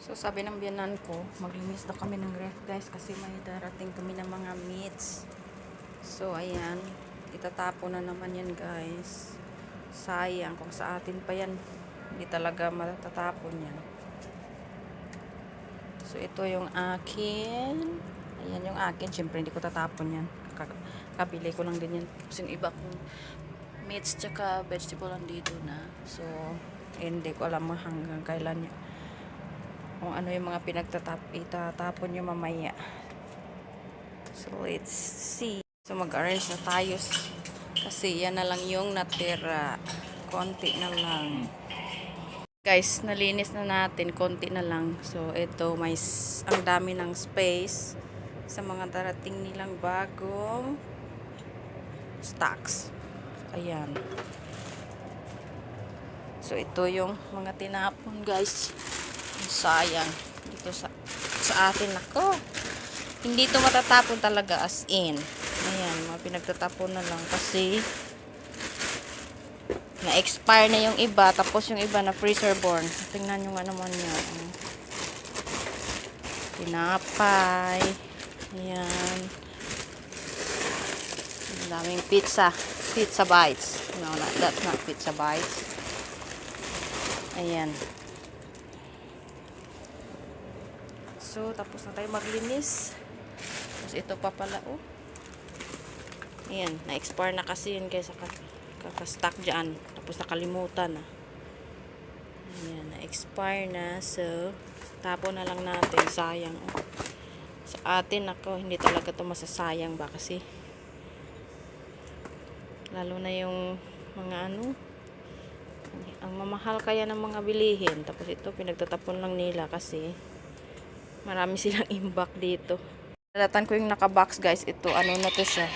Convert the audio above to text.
So sabi ng biyanan ko, maglinis daw kami ng ref guys kasi may darating kami ng mga meats. So ayan, itatapon na naman yan guys. Sayang kung sa atin pa yan, hindi talaga matatapon yan. So ito yung akin. Ayan yung akin, syempre hindi ko tatapon yan. Kabili ko lang din yan. Tapos yung iba kong meats tsaka vegetable nandito na. So, hindi ko alam hanggang kailan yan kung ano yung mga pinagtatap itatapon nyo mamaya. So let's see. So mag-arrange na tayo. Kasi yan na lang yung natira. Konti na lang. Guys nalinis na natin. Konti na lang. So ito may ang dami ng space sa mga darating nilang bagong stocks. Ayan. So ito yung mga tinapon guys sayang. Dito sa sa atin nako. Hindi to matatapon talaga as in. Ayan mga pinagtatapon na lang kasi na-expire na yung iba tapos yung iba na freezer born tingnan nyo nga naman oh. tinapay. Ayan. Ang daming pizza. Pizza bites. No not, that's not pizza bites. Ayan So, tapos na tayo maglinis. Tapos ito pa pala, oh. Ayan, na-expire na kasi yun guys. Kaka- Kaka-stock dyan. Tapos nakalimutan na. Ayan, na-expire na. So, tapo na lang natin. Sayang, oh. Sa atin, ako, hindi talaga to masasayang ba kasi lalo na yung mga ano ang mamahal kaya ng mga bilihin tapos ito pinagtatapon lang nila kasi Marami silang imbak dito. Nalatan ko yung nakabox guys. Ito, ano na to siya.